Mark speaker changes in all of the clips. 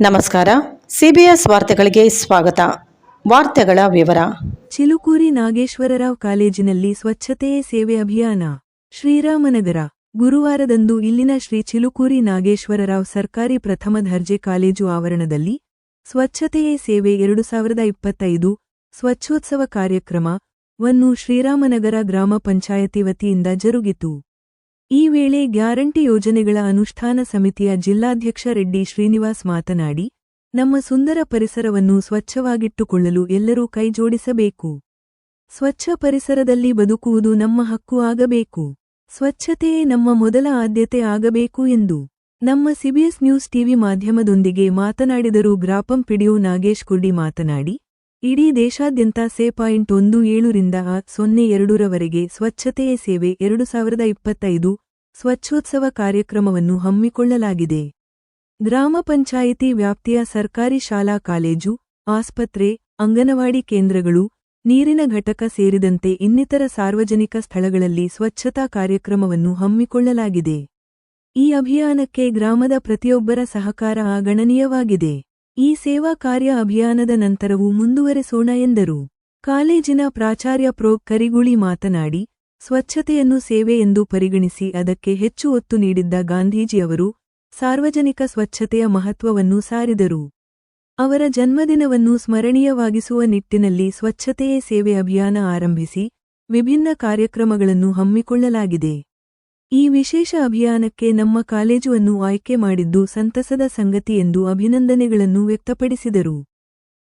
Speaker 1: ನಮಸ್ಕಾರ. ಸಿಬಿಎಸ್ ವಾರ್ತೆಗಳಿಗೆ ಸ್ವಾಗತ. ವಾರ್ತೆಗಳ ವಿವರ.
Speaker 2: ಚಿಲುಕೂರಿ ನಾಗೇಶ್ವರರಾವ್ ಕಾಲೇಜಿನಲ್ಲಿ ಸ್ವಚ್ಛತೆಯೇ ಸೇವೆ ಅಭಿಯಾನ. ಶ್ರೀರಾಮನಗರ. ಗುರುವಾರದಂದು ಇಲ್ಲಿನ ಶ್ರೀ ಚಿಲುಕೂರಿ ನಾಗೇಶ್ವರರಾವ್ ಸರ್ಕಾರಿ ಪ್ರಥಮ ದರ್ಜೆ ಕಾಲೇಜು ಆವರಣದಲ್ಲಿ ಸ್ವಚ್ಛತೆಯೇ ಸೇವೆ ಎರಡು ಸಾವಿರದ ಇಪ್ಪತ್ತೈದು ಸ್ವಚ್ಛೋತ್ಸವ ಕಾರ್ಯಕ್ರಮವನ್ನು ಶ್ರೀರಾಮನಗರ ಗ್ರಾಮ ಪಂಚಾಯತಿ ವತಿಯಿಂದ ಜರುಗಿತು. ಈ ವೇಳೆ ಗ್ಯಾರಂಟಿ ಯೋಜನೆಗಳ ಅನುಷ್ಠಾನ ಸಮಿತಿಯ ಜಿಲ್ಲಾಧ್ಯಕ್ಷ ರೆಡ್ಡಿ ಶ್ರೀನಿವಾಸ್ ಮಾತನಾಡಿ, ನಮ್ಮ ಸುಂದರ ಪರಿಸರವನ್ನು ಸ್ವಚ್ಛವಾಗಿಟ್ಟುಕೊಳ್ಳಲು ಎಲ್ಲರೂ ಕೈಜೋಡಿಸಬೇಕು. ಸ್ವಚ್ಛ ಪರಿಸರದಲ್ಲಿ ಬದುಕುವುದು ನಮ್ಮ ಹಕ್ಕು ಆಗಬೇಕು. ಸ್ವಚ್ಛತೆಯೇ ನಮ್ಮ ಮೊದಲ ಆದ್ಯತೆ ಆಗಬೇಕು ಎಂದು ನಮ್ಮ ಸಿಬಿಎಸ್ ನ್ಯೂಸ್ ಟಿವಿ ಮಾಧ್ಯಮದೊಂದಿಗೆ ಮಾತನಾಡಿದರು ಗ್ರಾಪಂ ಪಿಡಿಒ ನಾಗೇಶ್ ಕುರ್ಡಿ ಮಾತನಾಡಿ ಇಡೀ ದೇಶಾದ್ಯಂತ ಸೆ ಪಾಯಿಂಟ್ ಒಂದು ಏಳರಿಂದ ಸೊನ್ನೆ ಎರಡರವರೆಗೆ ಸ್ವಚ್ಛತೆಯ ಸೇವೆ ಎರಡು ಸಾವಿರದ ಇಪ್ಪತ್ತೈದು ಸ್ವಚ್ಛೋತ್ಸವ ಕಾರ್ಯಕ್ರಮವನ್ನು ಹಮ್ಮಿಕೊಳ್ಳಲಾಗಿದೆ. ಗ್ರಾಮ ಪಂಚಾಯಿತಿ ವ್ಯಾಪ್ತಿಯ ಸರ್ಕಾರಿ ಶಾಲಾ ಕಾಲೇಜು, ಆಸ್ಪತ್ರೆ, ಅಂಗನವಾಡಿ ಕೇಂದ್ರಗಳು, ನೀರಿನ ಘಟಕ ಸೇರಿದಂತೆ ಇನ್ನಿತರ ಸಾರ್ವಜನಿಕ ಸ್ಥಳಗಳಲ್ಲಿ ಸ್ವಚ್ಛತಾ ಕಾರ್ಯಕ್ರಮವನ್ನು ಹಮ್ಮಿಕೊಳ್ಳಲಾಗಿದೆ. ಈ ಅಭಿಯಾನಕ್ಕೆ ಗ್ರಾಮದ ಪ್ರತಿಯೊಬ್ಬರ ಸಹಕಾರ ಆಗಣನೀಯವಾಗಿದೆ. ಈ ಸೇವಾ ಕಾರ್ಯ ಅಭಿಯಾನದ ನಂತರವೂ ಮುಂದುವರೆಸೋಣ ಎಂದರು. ಕಾಲೇಜಿನ ಪ್ರಾಚಾರ್ಯ ಪ್ರೊ. ಕರಿಗುಳಿ ಮಾತನಾಡಿ, ಸ್ವಚ್ಛತೆಯನ್ನು ಸೇವೆ ಎಂದು ಪರಿಗಣಿಸಿ ಅದಕ್ಕೆ ಹೆಚ್ಚು ಒತ್ತು ನೀಡಿದ್ದ ಗಾಂಧೀಜಿಯವರು ಸಾರ್ವಜನಿಕ ಸ್ವಚ್ಛತೆಯ ಮಹತ್ವವನ್ನು ಸಾರಿದರು. ಅವರ ಜನ್ಮದಿನವನ್ನು ಸ್ಮರಣೀಯವಾಗಿಸುವ ನಿಟ್ಟಿನಲ್ಲಿ ಸ್ವಚ್ಛತೆಯೇ ಸೇವೆ ಅಭಿಯಾನ ಆರಂಭಿಸಿ, ವಿಭಿನ್ನ ಕಾರ್ಯಕ್ರಮಗಳನ್ನು ಹಮ್ಮಿಕೊಳ್ಳಲಾಗಿದೆ. ಈ ವಿಶೇಷ ಅಭಿಯಾನಕ್ಕೆ ನಮ್ಮ ಕಾಲೇಜುವನ್ನು ಆಯ್ಕೆ ಮಾಡಿದ್ದು ಸಂತಸದ ಸಂಗತಿ ಎಂದು ಅಭಿನಂದನೆಗಳನ್ನು ವ್ಯಕ್ತಪಡಿಸಿದರು.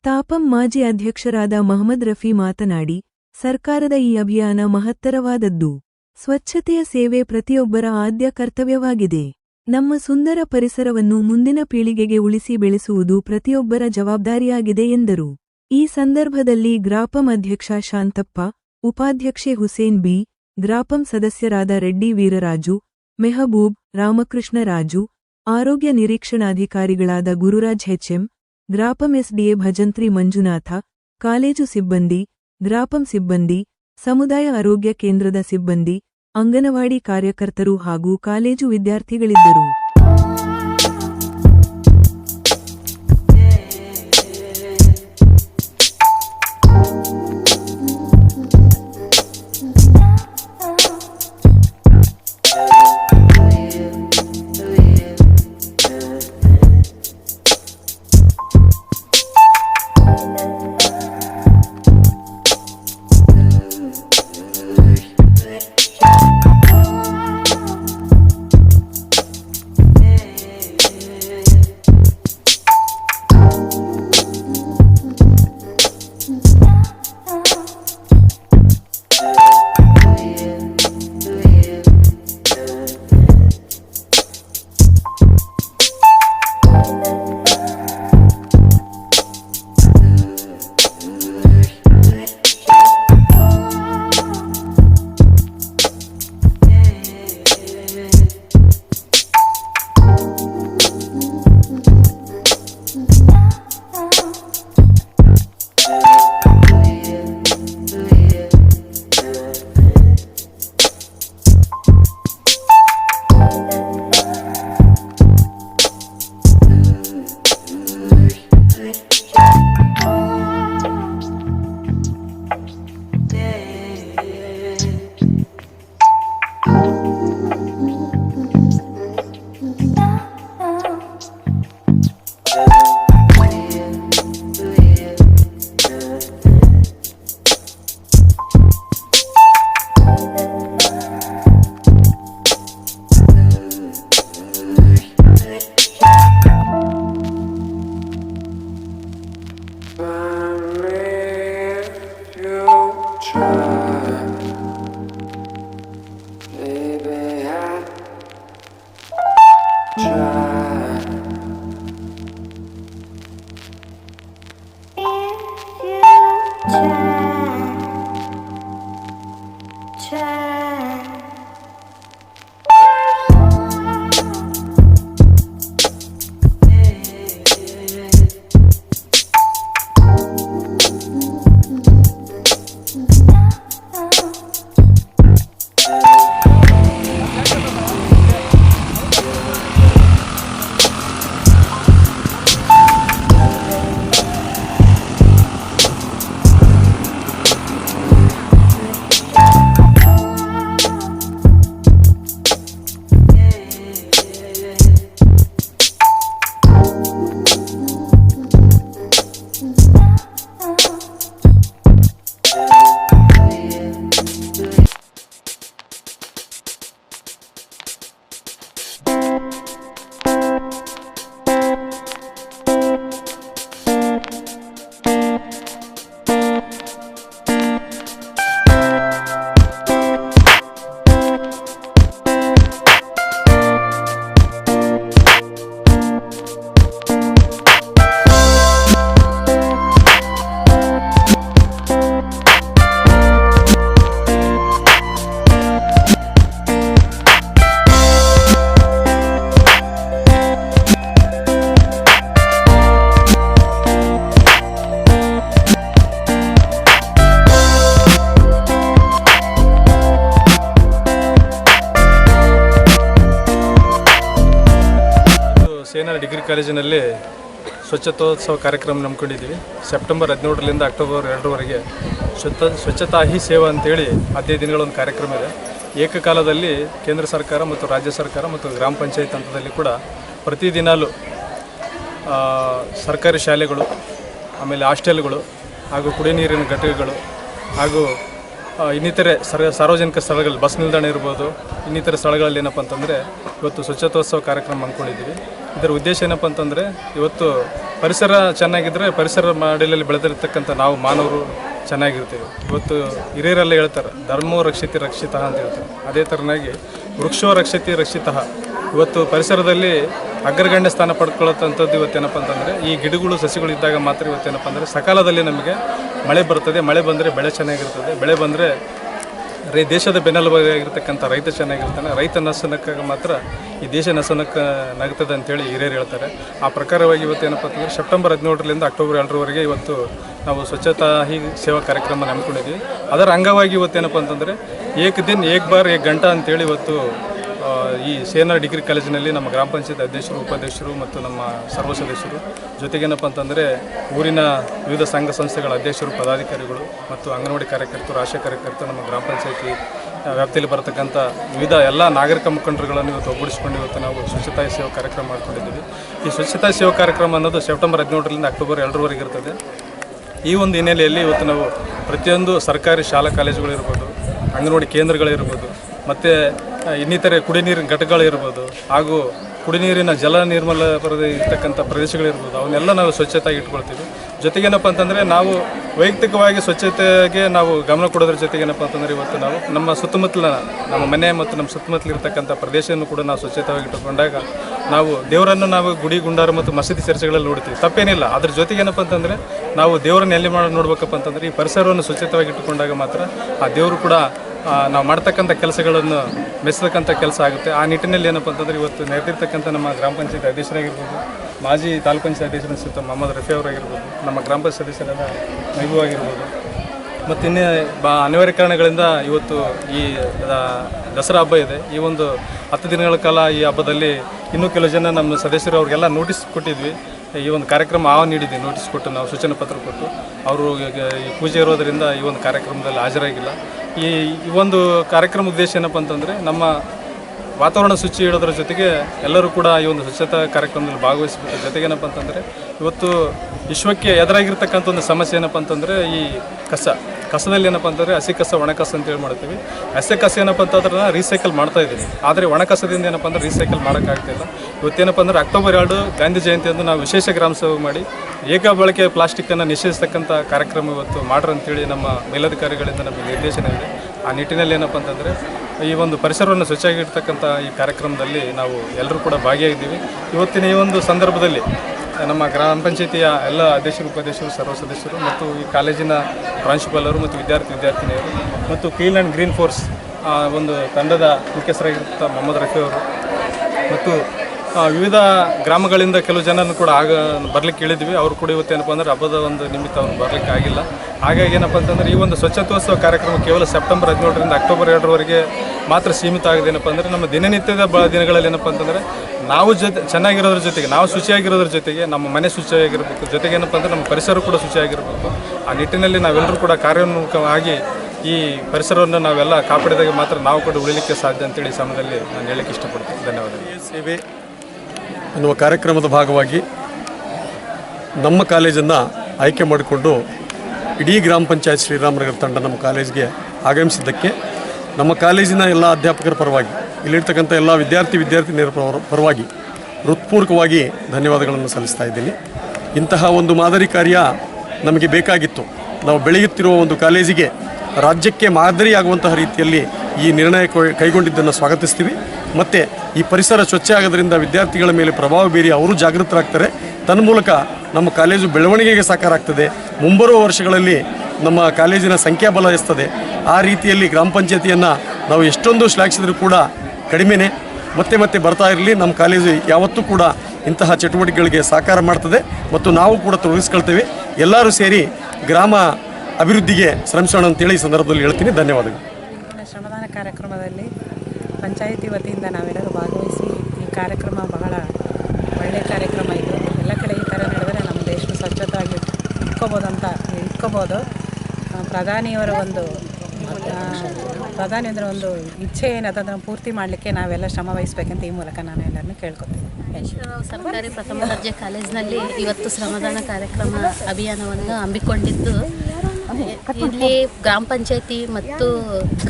Speaker 2: ತಾಪಂ ಮಾಜಿ ಅಧ್ಯಕ್ಷರಾದ ಮಹಮ್ಮದ್ ರಫಿ ಮಾತನಾಡಿ, ಸರ್ಕಾರದ ಈ ಅಭಿಯಾನ ಮಹತ್ತರವಾದದ್ದು. ಸ್ವಚ್ಛತೆಯ ಸೇವೆ ಪ್ರತಿಯೊಬ್ಬರ ಆದ್ಯ ಕರ್ತವ್ಯವಾಗಿದೆ. ನಮ್ಮ ಸುಂದರ ಪರಿಸರವನ್ನು ಮುಂದಿನ ಪೀಳಿಗೆಗೆ ಉಳಿಸಿ ಬೆಳೆಸುವುದು ಪ್ರತಿಯೊಬ್ಬರ ಜವಾಬ್ದಾರಿಯಾಗಿದೆ ಎಂದರು. ಈ ಸಂದರ್ಭದಲ್ಲಿ ಗ್ರಾಪಂ ಅಧ್ಯಕ್ಷ ಶಾಂತಪ್ಪ, ಉಪಾಧ್ಯಕ್ಷೆ ಹುಸೇನ್ ಬಿ ಗ್ರಾಪಂ ಸದಸ್ಯರಾದ ರೆಡ್ಡಿ ವೀರರಾಜು, ಮೆಹಬೂಬ್, ರಾಮಕೃಷ್ಣ ರಾಜು, ಆರೋಗ್ಯ ನಿರೀಕ್ಷಣಾಧಿಕಾರಿಗಳಾದ ಗುರುರಾಜ್ ಹೆಚ್ಎಂ, ಗ್ರಾಪಂ ಎಸ್ಡಿಎ ಭಜಂತ್ರಿ ಮಂಜುನಾಥ, ಕಾಲೇಜು ಸಿಬ್ಬಂದಿ, ಗ್ರಾಪಂ ಸಿಬ್ಬಂದಿ, ಸಮುದಾಯ ಆರೋಗ್ಯ ಕೇಂದ್ರದ ಸಿಬ್ಬಂದಿ, ಅಂಗನವಾಡಿ ಕಾರ್ಯಕರ್ತರು ಹಾಗೂ ಕಾಲೇಜು ವಿದ್ಯಾರ್ಥಿಗಳಿದ್ದರು.
Speaker 3: ಡಿಗ್ರಿ ಕಾಲೇಜಿನಲ್ಲಿ ಸ್ವಚ್ಛತೋತ್ಸವ ಕಾರ್ಯಕ್ರಮ ನಂಬ್ಕೊಂಡಿದ್ದೀವಿ ಸೆಪ್ಟೆಂಬರ್ ಹದಿನೇಳರಿಂದ ಅಕ್ಟೋಬರ್ ಎರಡರವರೆಗೆ ಸ್ವಚ್ಛ, ಸ್ವಚ್ಛತಾ ಹಿ ಸೇವಾ ಅಂತೇಳಿ ಹದಿನೈದು ದಿನಗಳ ಒಂದು ಕಾರ್ಯಕ್ರಮ ಇದೆ. ಏಕಕಾಲದಲ್ಲಿ ಕೇಂದ್ರ ಸರ್ಕಾರ ಮತ್ತು ರಾಜ್ಯ ಸರ್ಕಾರ ಮತ್ತು ಗ್ರಾಮ ಪಂಚಾಯತ್ ಹಂತದಲ್ಲಿ ಕೂಡ ಪ್ರತಿದಿನಾಲೂ ಸರ್ಕಾರಿ ಶಾಲೆಗಳು, ಆಮೇಲೆ ಹಾಸ್ಟೆಲ್ಗಳು ಹಾಗೂ ಕುಡಿಯ ನೀರಿನ ಘಟಕಗಳು ಹಾಗೂ ಇನ್ನಿತರೆ ಸರ್, ಸಾರ್ವಜನಿಕ ಸ್ಥಳಗಳಲ್ಲಿ ಬಸ್ ನಿಲ್ದಾಣ ಇರ್ಬೋದು, ಇನ್ನಿತರ ಸ್ಥಳಗಳಲ್ಲಿ ಏನಪ್ಪ ಅಂತಂದರೆ ಇವತ್ತು ಸ್ವಚ್ಛತೋತ್ಸವ ಕಾರ್ಯಕ್ರಮ ಅಂದ್ಕೊಂಡಿದ್ದೀವಿ ಇದರ ಉದ್ದೇಶ ಏನಪ್ಪ ಅಂತಂದರೆ, ಇವತ್ತು ಪರಿಸರ ಚೆನ್ನಾಗಿದ್ದರೆ ಪರಿಸರ ಮಾಡಲಲ್ಲಿ ಬೆಳೆದಿರ್ತಕ್ಕಂಥ ನಾವು ಮಾನವರು ಚೆನ್ನಾಗಿರ್ತೀವಿ. ಇವತ್ತು ಹಿರಿಯರೆಲ್ಲ ಹೇಳ್ತಾರೆ, ಧರ್ಮೋ ರಕ್ಷಿತಿ ರಕ್ಷಿತ ಅಂತ ಹೇಳ್ತಾರೆ. ಅದೇ ಥರನಾಗಿ ವೃಕ್ಷೋ ರಕ್ಷಿತಿ ರಕ್ಷಿತ. ಇವತ್ತು ಪರಿಸರದಲ್ಲಿ ಅಗ್ರಗಣ್ಯ ಸ್ಥಾನ ಪಡ್ಕೊಳ್ಳೋಂಥದ್ದು ಇವತ್ತೇನಪ್ಪ ಅಂತಂದರೆ, ಈ ಗಿಡಗಳು, ಸಸಿಗಳು ಇದ್ದಾಗ ಮಾತ್ರ ಇವತ್ತೇನಪ್ಪ ಅಂದರೆ, ಸಕಾಲದಲ್ಲಿ ನಮಗೆ ಮಳೆ ಬರ್ತದೆ, ಮಳೆ ಬಂದರೆ ಬೆಳೆ ಚೆನ್ನಾಗಿರ್ತದೆ, ಬೆಳೆ ಬಂದರೆ ರೈ ದೇಶದ ಬೆನ್ನೆಲುಬಾಗಿರ್ತಕ್ಕಂಥ ರೈತ ಚೆನ್ನಾಗಿರ್ತಾನೆ, ರೈತ ನಸನಕ್ಕಾಗ ಮಾತ್ರ ಈ ದೇಶ ನಸನಕ್ಕೆ ನಗ್ತದೆ ಅಂತೇಳಿ ಹಿರಿಯರು ಹೇಳ್ತಾರೆ. ಆ ಪ್ರಕಾರವಾಗಿ ಇವತ್ತು ಏನಪ್ಪ ಅಂತಂದರೆ, ಸೆಪ್ಟೆಂಬರ್ ಹದಿನೇಳರಿಂದ ಅಕ್ಟೋಬರ್ ಎರಡರವರೆಗೆ ಇವತ್ತು ನಾವು ಸ್ವಚ್ಛತಾ ಹಿ ಸೇವಾ ಕಾರ್ಯಕ್ರಮ ನಂಬ್ಕೊಂಡಿದ್ವಿ ಅದರ ಅಂಗವಾಗಿ ಇವತ್ತೇನಪ್ಪ ಅಂತಂದರೆ, ಏಕ್ ದಿನ್ ಏಕ್ ಬಾರ್ ಏಕ್ ಗಂಟಾ ಅಂತೇಳಿ ಇವತ್ತು ಈ ಸೇನಾ ಡಿಗ್ರಿ ಕಾಲೇಜಿನಲ್ಲಿ ನಮ್ಮ ಗ್ರಾಮ ಪಂಚಾಯತ್ ಅಧ್ಯಕ್ಷರು, ಉಪಾಧ್ಯಕ್ಷರು ಮತ್ತು ನಮ್ಮ ಸರ್ವ ಸದಸ್ಯರು. ಜೊತೆಗೇನಪ್ಪ ಅಂತಂದರೆ ಊರಿನ ವಿವಿಧ ಸಂಘ ಸಂಸ್ಥೆಗಳ ಅಧ್ಯಕ್ಷರು, ಪದಾಧಿಕಾರಿಗಳು ಮತ್ತು ಅಂಗನವಾಡಿ ಕಾರ್ಯಕರ್ತರು, ಆಶಾ ಕಾರ್ಯಕರ್ತರು ನಮ್ಮ ಗ್ರಾಮ ಪಂಚಾಯತಿ ವ್ಯಾಪ್ತಿಯಲ್ಲಿ ಬರತಕ್ಕಂಥ ವಿವಿಧ ಎಲ್ಲ ನಾಗರಿಕ ಮುಖಂಡರುಗಳನ್ನು ಇವತ್ತು ಒಗ್ಗೂಡಿಸಿಕೊಂಡು ಇವತ್ತು ನಾವು ಸ್ವಚ್ಛತಾ ಸೇವಾ ಕಾರ್ಯಕ್ರಮ ಮಾಡ್ಕೊಂಡಿದ್ದೀವಿ. ಈ ಸ್ವಚ್ಛತಾ ಸೇವಾ ಕಾರ್ಯಕ್ರಮ ಅನ್ನೋದು ಸೆಪ್ಟೆಂಬರ್ ಹದಿನೇಳರಿಂದ ಅಕ್ಟೋಬರ್ ಎರಡರವರೆಗೆ ಇರ್ತದೆ. ಈ ಒಂದು ಹಿನ್ನೆಲೆಯಲ್ಲಿ ಇವತ್ತು ನಾವು ಪ್ರತಿಯೊಂದು ಸರ್ಕಾರಿ ಶಾಲಾ ಕಾಲೇಜುಗಳಿರ್ಬೋದು, ಅಂಗನವಾಡಿ ಕೇಂದ್ರಗಳಿರ್ಬೋದು ಮತ್ತು ಇನ್ನಿತರೆ ಕುಡಿ ನೀರಿನ ಘಟಕಗಳಿರ್ಬೋದು, ಹಾಗೂ ಕುಡಿ ನೀರಿನ ಜಲ ನಿರ್ಮಲ ಇರ್ತಕ್ಕಂಥ ಪ್ರದೇಶಗಳಿರ್ಬೋದು, ಅವನ್ನೆಲ್ಲ ನಾವು ಸ್ವಚ್ಛತಾಗಿ ಇಟ್ಕೊಳ್ತೀವಿ. ಜೊತೆಗೇನಪ್ಪ ಅಂತಂದರೆ, ನಾವು ವೈಯಕ್ತಿಕವಾಗಿ ಸ್ವಚ್ಛತೆಗೆ ನಾವು ಗಮನ ಕೊಡೋದ್ರ ಜೊತೆಗೇನಪ್ಪ ಅಂತಂದರೆ, ಇವತ್ತು ನಾವು ನಮ್ಮ ಸುತ್ತಮುತ್ತಲ, ನಮ್ಮ ಮನೆ ಮತ್ತು ನಮ್ಮ ಸುತ್ತಮುತ್ತಲಿರ್ತಕ್ಕಂಥ ಪ್ರದೇಶವನ್ನು ಕೂಡ ನಾವು ಸ್ವಚ್ಛತವಾಗಿ ಇಟ್ಟುಕೊಂಡಾಗ ನಾವು ದೇವರನ್ನು ನಾವು ಗುಡಿ, ಗುಂಡಾರ ಮತ್ತು ಮಸೀದಿ ಚರ್ಚೆಗಳಲ್ಲಿ ನೋಡ್ತೀವಿ. ತಪ್ಪೇನಿಲ್ಲ. ಅದ್ರ ಜೊತೆಗೆ ಏನಪ್ಪ ಅಂತಂದರೆ, ನಾವು ದೇವರನ್ನ ಎಲ್ಲಿ ಮಾಡಿ ನೋಡ್ಬೇಕಪ್ಪ ಅಂತಂದರೆ, ಈ ಪರಿಸರವನ್ನು ಸ್ವಚ್ಛತವಾಗಿ ಇಟ್ಟುಕೊಂಡಾಗ ಮಾತ್ರ ಆ ದೇವರು ಕೂಡ ನಾವು ಮಾಡ್ತಕ್ಕಂಥ ಕೆಲಸಗಳನ್ನು ಮೆಚ್ಚತಕ್ಕಂಥ ಕೆಲಸ ಆಗುತ್ತೆ. ಆ ನಿಟ್ಟಿನಲ್ಲಿ ಏನಪ್ಪ ಅಂತಂದರೆ ಇವತ್ತು ನೆರೆದಿರ್ತಕ್ಕಂಥ ನಮ್ಮ ಗ್ರಾಮ ಪಂಚಾಯತ್ ಅಧ್ಯಕ್ಷರಾಗಿರ್ಬೋದು, ಮಾಜಿ ತಾಲೂಕು ಪಂಚಾಯತ್ ಅಧ್ಯಕ್ಷರ ಮೊಹಮ್ಮದ್ ರಫಿ ಅವರಾಗಿರ್ಬೋದು, ನಮ್ಮ ಗ್ರಾಮ ಪಂಚಾಯತ್ ಸದಸ್ಯರಾದ ಮೈಬೂ ಆಗಿರ್ಬೋದು. ಮತ್ತು ಇನ್ನೇ ಬಾ ಅನಿವಾರ್ಯ ಕಾರಣಗಳಿಂದ ಇವತ್ತು ಈ ದಸರಾ ಹಬ್ಬ ಇದೆ. ಈ ಒಂದು ಹತ್ತು ದಿನಗಳ ಕಾಲ ಈ ಹಬ್ಬದಲ್ಲಿ ಇನ್ನೂ ಕೆಲವು ಜನ ನಮ್ಮ ಸದಸ್ಯರು ಅವ್ರಿಗೆಲ್ಲ ನೋಟಿಸ್ ಕೊಟ್ಟಿದ್ವಿ. ಈ ಒಂದು ಕಾರ್ಯಕ್ರಮ ಆಹ್ವಾನ ನೀಡಿದ್ವಿ, ನೋಟಿಸ್ ಕೊಟ್ಟು ನಾವು ಸೂಚನೆ ಪತ್ರ ಕೊಟ್ಟು. ಅವರು ಈ ಪೂಜೆ ಇರೋದರಿಂದ ಈ ಒಂದು ಕಾರ್ಯಕ್ರಮದಲ್ಲಿ ಹಾಜರಾಗಿಲ್ಲ. ಈ ಒಂದು ಕಾರ್ಯಕ್ರಮ ಉದ್ದೇಶ ಏನಪ್ಪ ಅಂತಂದರೆ ನಮ್ಮ ವಾತಾವರಣ ಶುಚಿ ಇಡೋದ್ರ ಜೊತೆಗೆ ಎಲ್ಲರೂ ಕೂಡ ಈ ಒಂದು ಸ್ವಚ್ಛತಾ ಕಾರ್ಯಕ್ರಮದಲ್ಲಿ ಭಾಗವಹಿಸಬೇಕು ಜೊತೆಗೇನಪ್ಪ ಅಂತಂದರೆ ಇವತ್ತು ವಿಶ್ವಕ್ಕೆ ಎದುರಾಗಿರ್ತಕ್ಕಂಥ ಒಂದು ಸಮಸ್ಯೆ ಏನಪ್ಪ ಅಂತಂದರೆ ಈ ಕಸ. ಕಸದಲ್ಲಿ ಏನಪ್ಪ ಅಂತಂದರೆ ಹಸಿ ಕಸ, ಒಣ ಕಸ ಅಂತೇಳಿ ಮಾಡ್ತೀವಿ. ಹಸಿ ಕಸ ಏನಪ್ಪ ಅಂತಂದ್ರೆ ರೀಸೈಕಲ್ ಮಾಡ್ತಾ ಇದ್ದೀವಿ ಆದರೆ ಒಣ ಕಸದಿಂದ ಏನಪ್ಪ ಅಂದ್ರೆ ರೀಸೈಕಲ್ ಮಾಡೋಕ್ಕಾಗ್ತಿಲ್ಲ ಇವತ್ತೇನಪ್ಪ ಅಂದ್ರೆ ಅಕ್ಟೋಬರ್ ಎರಡು ಗಾಂಧಿ ಜಯಂತಿಯಂದು ನಾವು ವಿಶೇಷ ಗ್ರಾಮ ಸಭೆ ಮಾಡಿ ಏಕ ಬಳಕೆ ಪ್ಲಾಸ್ಟಿಕ್ಕನ್ನು ನಿಷೇಧಿಸ್ತಕ್ಕಂಥ ಕಾರ್ಯಕ್ರಮ ಇವತ್ತು ಮಾಡ್ರಿ ಅಂತೇಳಿ ನಮ್ಮ ಮೇಲಧಿಕಾರಿಗಳಿಂದ ನಮಗೆ ನಿರ್ದೇಶನ ಇದೆ. ಆ ನಿಟ್ಟಿನಲ್ಲಿ ಏನಪ್ಪ ಅಂತಂದರೆ ಈ ಒಂದು ಪರಿಸರವನ್ನು ಸ್ವಚ್ಛಾಗಿರ್ತಕ್ಕಂಥ ಈ ಕಾರ್ಯಕ್ರಮದಲ್ಲಿ ನಾವು ಎಲ್ಲರೂ ಕೂಡ ಭಾಗಿಯಾಗಿದ್ದೀವಿ. ಇವತ್ತಿನ ಈ ಒಂದು ಸಂದರ್ಭದಲ್ಲಿ ನಮ್ಮ ಗ್ರಾಮ ಪಂಚಾಯತಿಯ ಎಲ್ಲ ಅಧ್ಯಕ್ಷರು, ಉಪಾಧ್ಯಕ್ಷರು, ಸರ್ವ ಸದಸ್ಯರು ಮತ್ತು ಈ ಕಾಲೇಜಿನ ಪ್ರಾಂಶುಪಾಲರು ಮತ್ತು ವಿದ್ಯಾರ್ಥಿ ವಿದ್ಯಾರ್ಥಿನಿಯರು ಮತ್ತು ಕ್ಲೀನ್ ಆ್ಯಂಡ್ ಗ್ರೀನ್ ಫೋರ್ಸ್ ಒಂದು ತಂಡದ ಮುಖ್ಯಸ್ಥರಾಗಿರುತ್ತ ಮೊಹಮ್ಮದ್ ರಫಿ ಅವರು ಮತ್ತು ವಿವಿಧ ಗ್ರಾಮಗಳಿಂದ ಕೆಲವು ಜನರನ್ನು ಕೂಡ ಆಗ ಬರಲಿಕ್ಕೆ ಹೇಳಿದ್ವಿ. ಅವರು ಕೂಡ ಇವತ್ತೇನಪ್ಪ ಅಂದರೆ ಹಬ್ಬದ ಒಂದು ನಿಮಿತ್ತ ಅವ್ರು ಬರಲಿಕ್ಕೆ ಆಗಿಲ್ಲ. ಹಾಗಾಗಿ ಏನಪ್ಪ ಅಂತಂದರೆ ಈ ಒಂದು ಸ್ವಚ್ಛತೋತ್ಸವ ಕಾರ್ಯಕ್ರಮ ಕೇವಲ ಸೆಪ್ಟೆಂಬರ್ ಹದಿನೇಳರಿಂದ ಅಕ್ಟೋಬರ್ ಎರಡರವರೆಗೆ ಮಾತ್ರ ಸೀಮಿತ ಆಗಿದೆ. ಏನಪ್ಪ ಅಂದರೆ ನಮ್ಮ ದಿನನಿತ್ಯದ ಬ ದಿನಗಳಲ್ಲಿ ಏನಪ್ಪ ಅಂತಂದರೆ ನಾವು ಜೊತೆ ಚೆನ್ನಾಗಿರೋದ್ರ ಜೊತೆಗೆ, ನಾವು ಶುಚಿಯಾಗಿರೋದ್ರ ಜೊತೆಗೆ, ನಮ್ಮ ಮನೆ ಶುಚಿಯಾಗಿರಬೇಕು. ಜೊತೆಗೆ ಏನಪ್ಪ ಅಂದ್ರೆ ನಮ್ಮ ಪರಿಸರ ಕೂಡ ಶುಚಿಯಾಗಿರಬೇಕು. ಆ ನಿಟ್ಟಿನಲ್ಲಿ ನಾವೆಲ್ಲರೂ ಕೂಡ ಕಾರ್ಯೋನ್ಮುಖವಾಗಿ ಈ ಪರಿಸರವನ್ನು ನಾವೆಲ್ಲ ಕಾಪಾಡಿದಾಗ ಮಾತ್ರ ನಾವು ಕೂಡ ಉಳಿಲಿಕ್ಕೆ ಸಾಧ್ಯ ಅಂತೇಳಿ ಸಮಯದಲ್ಲಿ ನಾನು ಹೇಳಕ್ಕೆ ಇಷ್ಟಪಡ್ತೀನಿ. ಧನ್ಯವಾದಗಳು.
Speaker 4: ಸೇವೆ ಅನ್ನುವ ಕಾರ್ಯಕ್ರಮದ ಭಾಗವಾಗಿ ನಮ್ಮ ಕಾಲೇಜನ್ನು ಆಯ್ಕೆ ಮಾಡಿಕೊಂಡು ಇಡೀ ಗ್ರಾಮ ಪಂಚಾಯತ್ ಶ್ರೀರಾಮನಗರ ತಂಡ ನಮ್ಮ ಕಾಲೇಜಿಗೆ ಆಗಮಿಸಿದ್ದಕ್ಕೆ ನಮ್ಮ ಕಾಲೇಜಿನ ಎಲ್ಲ ಅಧ್ಯಾಪಕರ ಪರವಾಗಿ ಇಲ್ಲಿರ್ತಕ್ಕಂಥ ಎಲ್ಲ ವಿದ್ಯಾರ್ಥಿ ವಿದ್ಯಾರ್ಥಿನಿಯರ ಪರ- ಪರವಾಗಿ ಹೃತ್ಪೂರ್ವಕವಾಗಿ ಧನ್ಯವಾದಗಳನ್ನು ಸಲ್ಲಿಸ್ತಾ ಇದ್ದೀನಿ. ಇಂತಹ ಒಂದು ಮಾದರಿ ಕಾರ್ಯ ನಮಗೆ ಬೇಕಾಗಿತ್ತು. ನಾವು ಬೆಳೆಯುತ್ತಿರುವ ಒಂದು ಕಾಲೇಜಿಗೆ ರಾಜ್ಯಕ್ಕೆ ಮಾದರಿಯಾಗುವಂತಹ ರೀತಿಯಲ್ಲಿ ಈ ನಿರ್ಣಯ ಕೈಗೊಂಡಿದ್ದನ್ನು ಸ್ವಾಗತಿಸ್ತೀವಿ. ಮತ್ತು ಈ ಪರಿಸರ ಸ್ವಚ್ಛ ಆಗೋದ್ರಿಂದ ವಿದ್ಯಾರ್ಥಿಗಳ ಮೇಲೆ ಪ್ರಭಾವ ಬೀರಿ ಅವರು ಜಾಗೃತರಾಗ್ತಾರೆ. ತನ್ಮೂಲಕ ನಮ್ಮ ಕಾಲೇಜು ಬೆಳವಣಿಗೆಗೆ ಸಾಕಾರ ಆಗ್ತದೆ. ಮುಂಬರುವ ವರ್ಷಗಳಲ್ಲಿ ನಮ್ಮ ಕಾಲೇಜಿನ ಸಂಖ್ಯಾಬಲ ಎಸ್ತದೆ ಆ ರೀತಿಯಲ್ಲಿ ಗ್ರಾಮ ಪಂಚಾಯತಿಯನ್ನು ನಾವು ಎಷ್ಟೊಂದು ಶ್ಲಾಘಿಸಿದರೂ ಕೂಡ ಕಡಿಮೆನೇ. ಮತ್ತೆ ಮತ್ತೆ ಬರ್ತಾ ಇರಲಿ. ನಮ್ಮ ಕಾಲೇಜು ಯಾವತ್ತೂ ಕೂಡ ಇಂತಹ ಚಟುವಟಿಕೆಗಳಿಗೆ ಸಹಕಾರ ಮಾಡ್ತದೆ. ಮತ್ತು ನಾವು ಕೂಡ ತೊಡಗಿಸ್ಕೊಳ್ತೇವೆ. ಎಲ್ಲರೂ ಸೇರಿ ಗ್ರಾಮ ಅಭಿವೃದ್ಧಿಗೆ ಶ್ರಮಿಸೋಣ ಅಂತೇಳಿ ಈ ಸಂದರ್ಭದಲ್ಲಿ ಹೇಳ್ತೀನಿ. ಧನ್ಯವಾದಗಳು.
Speaker 5: ಶ್ರಮದಾನ ಕಾರ್ಯಕ್ರಮದಲ್ಲಿ ಪಂಚಾಯಿತಿ ವತಿಯಿಂದ ನಾವೆಲ್ಲರೂ ಭಾಗವಹಿಸಿ ಈ ಕಾರ್ಯಕ್ರಮ ಬಹಳ ಒಳ್ಳೆಯ ಕಾರ್ಯಕ್ರಮ ಇದು. ಎಲ್ಲ ಕಡೆ ಈ ಥರ ನಡೆದರೆ ನಮ್ಮ ದೇಶ ಸ್ವಚ್ಛತಾಗಿ ಇಟ್ಕೋಬೋದು. ಆ, ಪ್ರಧಾನಿಯವರ ಒಂದು ಪ್ರಧಾನಿ ಅಂದರೆ ಒಂದು ಇಚ್ಛೆ ಏನದ ಅದನ್ನು ಪೂರ್ತಿ ಮಾಡಲಿಕ್ಕೆ ನಾವೆಲ್ಲ ಶ್ರಮ ವಹಿಸ್ಬೇಕಂತ ಈ ಮೂಲಕ ನಾನು ಎಲ್ಲರನ್ನು ಕೇಳ್ಕೊತೀನಿ.
Speaker 6: ಸರ್ಕಾರಿ ಪ್ರಥಮ ದರ್ಜೆ ಕಾಲೇಜಿನಲ್ಲಿ ಇವತ್ತು ಶ್ರಮದಾನ ಕಾರ್ಯಕ್ರಮ ಅಭಿಯಾನವನ್ನು ಹಮ್ಮಿಕೊಂಡಿದ್ದು. ಇಲ್ಲಿ ಗ್ರಾಮ ಪಂಚಾಯತಿ ಮತ್ತು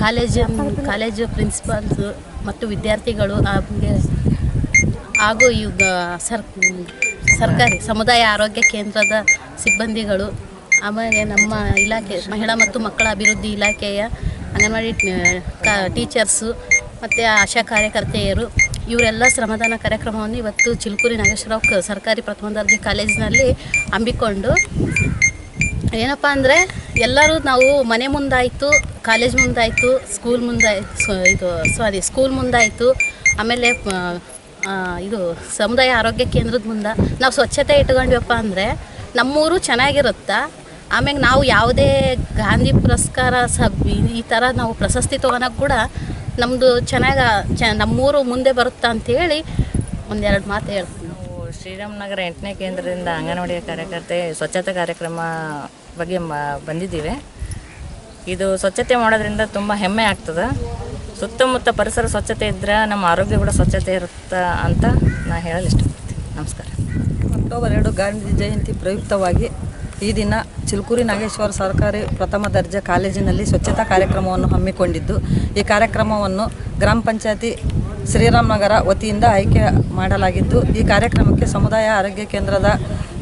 Speaker 6: ಕಾಲೇಜು ಕಾಲೇಜು ಪ್ರಿನ್ಸಿಪಾಲ್ಸ್ ಮತ್ತು ವಿದ್ಯಾರ್ಥಿಗಳು ಹಾಗೆ ಹಾಗೂ ಈ ಸರ್, ಸರ್ಕಾರಿ ಸಮುದಾಯ ಆರೋಗ್ಯ ಕೇಂದ್ರದ ಸಿಬ್ಬಂದಿಗಳು ಆಮೇಲೆ ನಮ್ಮ ಇಲಾಖೆ, ಮಹಿಳಾ ಮತ್ತು ಮಕ್ಕಳ ಅಭಿವೃದ್ಧಿ ಇಲಾಖೆಯ ಅಂಗನವಾಡಿ ಟೀಚರ್ಸು ಮತ್ತು ಆಶಾ ಕಾರ್ಯಕರ್ತೆಯರು, ಇವರೆಲ್ಲ ಶ್ರಮದಾನ ಕಾರ್ಯಕ್ರಮವನ್ನು ಇವತ್ತು ಚಿಲ್ಕೂರಿ ನಾಗೇಶ್ವರಾವ್ ಸರ್ಕಾರಿ ಪ್ರಥಮ ದರ್ಜೆ ಕಾಲೇಜಿನಲ್ಲಿ ಹಮ್ಮಿಕೊಂಡು, ಏನಪ್ಪ ಅಂದರೆ ಎಲ್ಲರೂ ನಾವು ಮನೆ ಮುಂದಾಯಿತು, ಕಾಲೇಜ್ ಮುಂದಾಯಿತು, ಸ್ಕೂಲ್ ಮುಂದಾಯ್ತು ಇದು ಸಾರಿ ಸ್ಕೂಲ್ ಮುಂದಾಯಿತು, ಆಮೇಲೆ ಇದು ಸಮುದಾಯ ಆರೋಗ್ಯ ಕೇಂದ್ರದ ಮುಂದೆ ನಾವು ಸ್ವಚ್ಛತೆ ಇಟ್ಕೊಂಡ್ವಪ್ಪ ಅಂದರೆ ನಮ್ಮೂರು ಚೆನ್ನಾಗಿರುತ್ತಾ? ಆಮ್ಯಾಗ ನಾವು ಯಾವುದೇ ಗಾಂಧಿ ಪುರಸ್ಕಾರ ಸಬ್ ಈ- ಈ ಥರ ನಾವು ಪ್ರಶಸ್ತಿ ತೊಗೊಳಕ್ಕೆ ಕೂಡ ನಮ್ಮದು ಚೆನ್ನಾಗ ಚ ನಮ್ಮೂರು ಮುಂದೆ ಬರುತ್ತಾ ಅಂತೇಳಿ ಒಂದೆರಡು ಮಾತು ಹೇಳ್ತೀನಿ.
Speaker 7: ನಾವು ಶ್ರೀರಾಮನಗರ ಎಂಟನೇ ಕೇಂದ್ರದಿಂದ ಅಂಗನವಾಡಿ ಕಾರ್ಯಕರ್ತೆ ಸ್ವಚ್ಛತಾ ಕಾರ್ಯಕ್ರಮ ಬಗ್ಗೆ ಮ ಬಂದಿದ್ದೀವಿ. ಇದು ಸ್ವಚ್ಛತೆ ಮಾಡೋದ್ರಿಂದ ತುಂಬ ಹೆಮ್ಮೆ ಆಗ್ತದೆ. ಸುತ್ತಮುತ್ತ ಪರಿಸರ ಸ್ವಚ್ಛತೆ ಇದ್ದರೆ ನಮ್ಮ ಆರೋಗ್ಯ ಕೂಡ ಸ್ವಚ್ಛತೆ ಇರುತ್ತೆ ಅಂತ ನಾನು ಹೇಳಲು ಇಷ್ಟಪಡ್ತೀನಿ. ನಮಸ್ಕಾರ.
Speaker 5: ಅಕ್ಟೋಬರ್ ಎರಡು ಗಾಂಧಿ ಜಯಂತಿ ಪ್ರಯುಕ್ತವಾಗಿ ಈ ದಿನ ಚಿಲ್ಕೂರಿ ನಾಗೇಶ್ವರ ಸರ್ಕಾರಿ ಪ್ರಥಮ ದರ್ಜೆ ಕಾಲೇಜಿನಲ್ಲಿ ಸ್ವಚ್ಛತಾ ಕಾರ್ಯಕ್ರಮವನ್ನು ಹಮ್ಮಿಕೊಂಡಿದ್ದು, ಈ ಕಾರ್ಯಕ್ರಮವನ್ನು ಗ್ರಾಮ ಪಂಚಾಯತಿ ಶ್ರೀರಾಮನಗರ ವತಿಯಿಂದ ಆಯ್ಕೆ ಮಾಡಲಾಗಿದ್ದು, ಈ ಕಾರ್ಯಕ್ರಮಕ್ಕೆ ಸಮುದಾಯ ಆರೋಗ್ಯ ಕೇಂದ್ರದ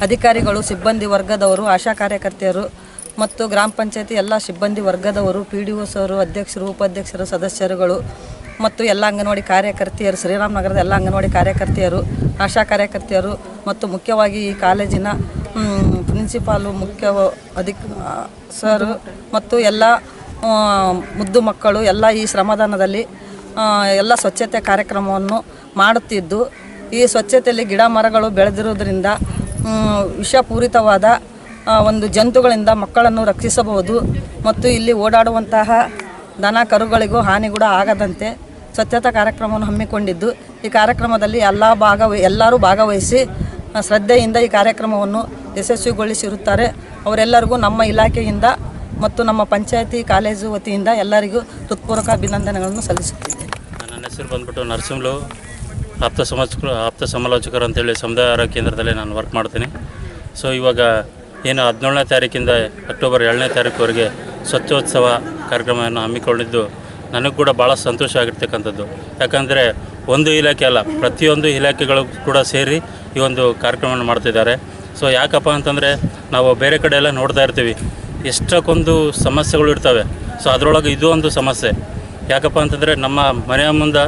Speaker 5: ಅಧಿಕಾರಿಗಳು, ಸಿಬ್ಬಂದಿ ವರ್ಗದವರು, ಆಶಾ ಕಾರ್ಯಕರ್ತೆಯರು ಮತ್ತು ಗ್ರಾಮ ಪಂಚಾಯತಿ ಎಲ್ಲ ಸಿಬ್ಬಂದಿ ವರ್ಗದವರು ಪಿ ಡಿ ಸರು, ಅಧ್ಯಕ್ಷರು, ಉಪಾಧ್ಯಕ್ಷರು, ಸದಸ್ಯರುಗಳು ಮತ್ತು ಎಲ್ಲ ಅಂಗನವಾಡಿ ಕಾರ್ಯಕರ್ತೆಯರು ಶ್ರೀರಾಮನಗರದ ಎಲ್ಲ ಅಂಗನವಾಡಿ ಕಾರ್ಯಕರ್ತೆಯರು, ಆಶಾ ಕಾರ್ಯಕರ್ತೆಯರು ಮತ್ತು ಮುಖ್ಯವಾಗಿ ಈ ಕಾಲೇಜಿನ ಪ್ರಿನ್ಸಿಪಾಲು ಮುಖ್ಯ, ಅಧಿಕ ಸರ್ ಮತ್ತು ಎಲ್ಲ ಮುದ್ದು ಮಕ್ಕಳು ಎಲ್ಲ ಈ ಶ್ರಮದಾನದಲ್ಲಿ ಎಲ್ಲ ಸ್ವಚ್ಛತೆ ಕಾರ್ಯಕ್ರಮವನ್ನು ಮಾಡುತ್ತಿದ್ದು, ಈ ಸ್ವಚ್ಛತೆಯಲ್ಲಿ ಗಿಡ ಮರಗಳು ಬೆಳೆದಿರುವುದರಿಂದ ವಿಷಪೂರಿತವಾದ ಒಂದು ಜಂತುಗಳಿಂದ ಮಕ್ಕಳನ್ನು ರಕ್ಷಿಸಬಹುದು ಮತ್ತು ಇಲ್ಲಿ ಓಡಾಡುವಂತಹ ದನ ಕರುಗಳಿಗೂ ಹಾನಿ ಕೂಡ ಆಗದಂತೆ ಸ್ವಚ್ಛತಾ ಕಾರ್ಯಕ್ರಮವನ್ನು ಹಮ್ಮಿಕೊಂಡಿದ್ದು, ಈ ಕಾರ್ಯಕ್ರಮದಲ್ಲಿ ಎಲ್ಲ ಭಾಗವ, ಎಲ್ಲರೂ ಭಾಗವಹಿಸಿ ಶ್ರದ್ಧೆಯಿಂದ ಈ ಕಾರ್ಯಕ್ರಮವನ್ನು ಯಶಸ್ವಿಗೊಳಿಸಿರುತ್ತಾರೆ. ಅವರೆಲ್ಲರಿಗೂ ನಮ್ಮ ಇಲಾಖೆಯಿಂದ ಮತ್ತು ನಮ್ಮ ಪಂಚಾಯತಿ ಕಾಲೇಜು ವತಿಯಿಂದ ಎಲ್ಲರಿಗೂ ಹೃತ್ಪೂರ್ವಕ ಅಭಿನಂದನೆಗಳನ್ನು ಸಲ್ಲಿಸುತ್ತಿದ್ದೇನೆ
Speaker 8: ನನ್ನ ಹೆಸರು ಬಂದ್ಬಿಟ್ಟು ನರಸಿಂಹಲು. ಆಪ್ತ ಸಮಾಜ ಆಪ್ತ ಸಮಾಲೋಚಕರು ಅಂತೇಳಿ ಸಮುದಾಯ ಆರೋಗ್ಯ ಕೇಂದ್ರದಲ್ಲಿ ನಾನು ವರ್ಕ್ ಮಾಡ್ತೀನಿ. ಸೊ ಇವಾಗ ಏನು ಹದಿನೇಳನೇ ತಾರೀಕಿಂದ ಅಕ್ಟೋಬರ್ ಏಳನೇ ತಾರೀಕುವರೆಗೆ ಸ್ವಚ್ಛೋತ್ಸವ ಕಾರ್ಯಕ್ರಮವನ್ನು ಹಮ್ಮಿಕೊಂಡಿದ್ದು ನನಗೆ ಕೂಡ ಭಾಳ ಸಂತೋಷ ಆಗಿರ್ತಕ್ಕಂಥದ್ದು. ಯಾಕಂದರೆ ಒಂದು ಇಲಾಖೆ ಅಲ್ಲ, ಪ್ರತಿಯೊಂದು ಇಲಾಖೆಗಳು ಕೂಡ ಸೇರಿ ಈ ಒಂದು ಕಾರ್ಯಕ್ರಮವನ್ನು ಮಾಡ್ತಿದ್ದಾರೆ. ಸೊ ಯಾಕಪ್ಪ ಅಂತಂದರೆ ನಾವು ಬೇರೆ ಕಡೆ ಎಲ್ಲ ನೋಡ್ತಾ ಇರ್ತೀವಿ. ಎಷ್ಟಕ್ಕೊಂದು ಸಮಸ್ಯೆಗಳು ಇರ್ತವೆ. ಸೊ ಅದರೊಳಗೆ ಇದು ಒಂದು ಸಮಸ್ಯೆ. ಯಾಕಪ್ಪ ಅಂತಂದರೆ ನಮ್ಮ ಮನೆಯ ಮುಂದೆ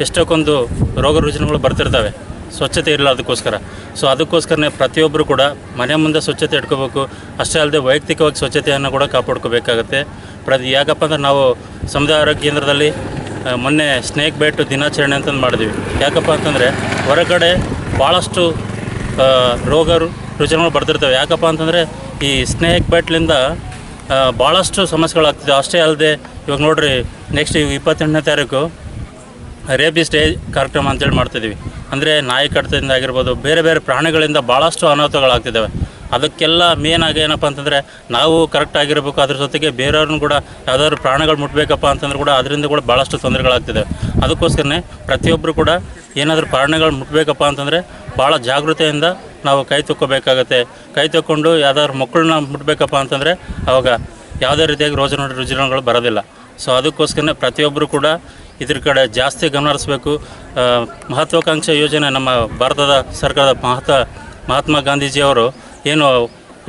Speaker 8: ಎಷ್ಟಕ್ಕೊಂದು ರೋಗ ರುಜಿನಗಳು ಬರ್ತಿರ್ತವೆ. ಸ್ವಚ್ಛತೆ ಇರಲ್ಲ ಅದಕ್ಕೋಸ್ಕರ. ಸೊ ಅದಕ್ಕೋಸ್ಕರನೇ ಪ್ರತಿಯೊಬ್ಬರು ಕೂಡ ಮನೆ ಮುಂದೆ ಸ್ವಚ್ಛತೆ ಇಟ್ಕೋಬೇಕು. ಅಷ್ಟೇ ಅಲ್ಲದೆ ವೈಯಕ್ತಿಕವಾಗಿ ಸ್ವಚ್ಛತೆಯನ್ನು ಕೂಡ ಕಾಪಾಡ್ಕೋಬೇಕಾಗತ್ತೆ. ಪ್ರತಿ ಯಾಕಪ್ಪ ಅಂದರೆ ನಾವು ಸಮುದಾಯ ಆರೋಗ್ಯ ಕೇಂದ್ರದಲ್ಲಿ ಮೊನ್ನೆ ಸ್ನೇಕ್ ಬೈಟ್ ದಿನಾಚರಣೆ ಅಂತಂದು ಮಾಡಿದ್ವಿ. ಯಾಕಪ್ಪ ಅಂತಂದರೆ ಹೊರಗಡೆ ಭಾಳಷ್ಟು ಆ, ರೋಗ ರು- ಬರ್ತಿರ್ತವೆ ಯಾಕಪ್ಪ ಅಂತಂದರೆ ಈ ಸ್ನೇಕ್ ಬೈಟ್ಲಿಂದ ಭಾಳಷ್ಟು ಸಮಸ್ಯೆಗಳಾಗ್ತಿದೆ. ಅಷ್ಟೇ ಅಲ್ಲದೆ, ಇವಾಗ ನೋಡಿರಿ ನೆಕ್ಸ್ಟ್ ಇಪ್ಪತ್ತೆಂಟನೇ ತಾರೀಕು ರೇಬಿ ಸ್ಟೇ ಕಾರ್ಯಕ್ರಮ ಅಂತೇಳಿ ಮಾಡ್ತಿದ್ದೀವಿ ಅಂದರೆ ನಾಯಿ ಕಡಿತದಿಂದ ಆಗಿರ್ಬೋದು, ಬೇರೆ ಬೇರೆ ಪ್ರಾಣಿಗಳಿಂದ ಭಾಳಷ್ಟು ಅನಾಹುತಗಳಾಗ್ತಿದ್ದಾವೆ. ಅದಕ್ಕೆಲ್ಲ ಮೇನ್ ಆಗಿ ಏನಪ್ಪ ಅಂತಂದರೆ, ನಾವು ಕರೆಕ್ಟ್ ಆಗಿರಬೇಕು, ಅದ್ರ ಜೊತೆಗೆ ಬೇರೆಯವ್ರನ್ನ ಕೂಡ ಯಾವ್ದಾದ್ರು ಪ್ರಾಣಿಗಳು ಮುಟ್ಬೇಕಪ್ಪ ಅಂತಂದ್ರೆ ಕೂಡ ಅದರಿಂದ ಕೂಡ ಭಾಳಷ್ಟು ತೊಂದರೆಗಳಾಗ್ತಿದ್ದಾವೆ. ಅದಕ್ಕೋಸ್ಕರನೇ ಪ್ರತಿಯೊಬ್ಬರು ಕೂಡ ಏನಾದರೂ ಪ್ರಾಣಿಗಳು ಮುಟ್ಬೇಕಪ್ಪ ಅಂತಂದರೆ ಭಾಳ ಜಾಗೃತೆಯಿಂದ ನಾವು ಕೈ ತೊಕ್ಕೋಬೇಕಾಗತ್ತೆ ಕೈ ತೊಕ್ಕೊಂಡು ಯಾವ್ದಾದ್ರು ಮಕ್ಕಳನ್ನ ಮುಟ್ಬೇಕಪ್ಪ ಅಂತಂದರೆ ಅವಾಗ ಯಾವುದೇ ರೀತಿಯಾಗಿ ರೋಜನ ರುಜಿನಗಳು ಬರೋದಿಲ್ಲ. ಸೊ ಅದಕ್ಕೋಸ್ಕರನೇ ಪ್ರತಿಯೊಬ್ಬರು ಕೂಡ ಇದ್ರ ಕಡೆ ಜಾಸ್ತಿ ಗಮನ ಹರಿಸ್ಬೇಕು. ಮಹತ್ವಾಕಾಂಕ್ಷೆ ಯೋಜನೆ ನಮ್ಮ ಭಾರತದ ಸರ್ಕಾರದ ಮಹತ್ವ ಮಹಾತ್ಮ ಗಾಂಧೀಜಿಯವರು ಏನು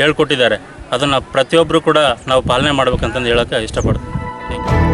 Speaker 8: ಹೇಳ್ಕೊಟ್ಟಿದ್ದಾರೆ. ಅದನ್ನು ಪ್ರತಿಯೊಬ್ಬರು ಕೂಡ ನಾವು ಪಾಲನೆ ಮಾಡ್ಬೇಕಂತಂದು ಹೇಳೋಕ್ಕೆ ಇಷ್ಟಪಡ್ತೀನಿ. Thank you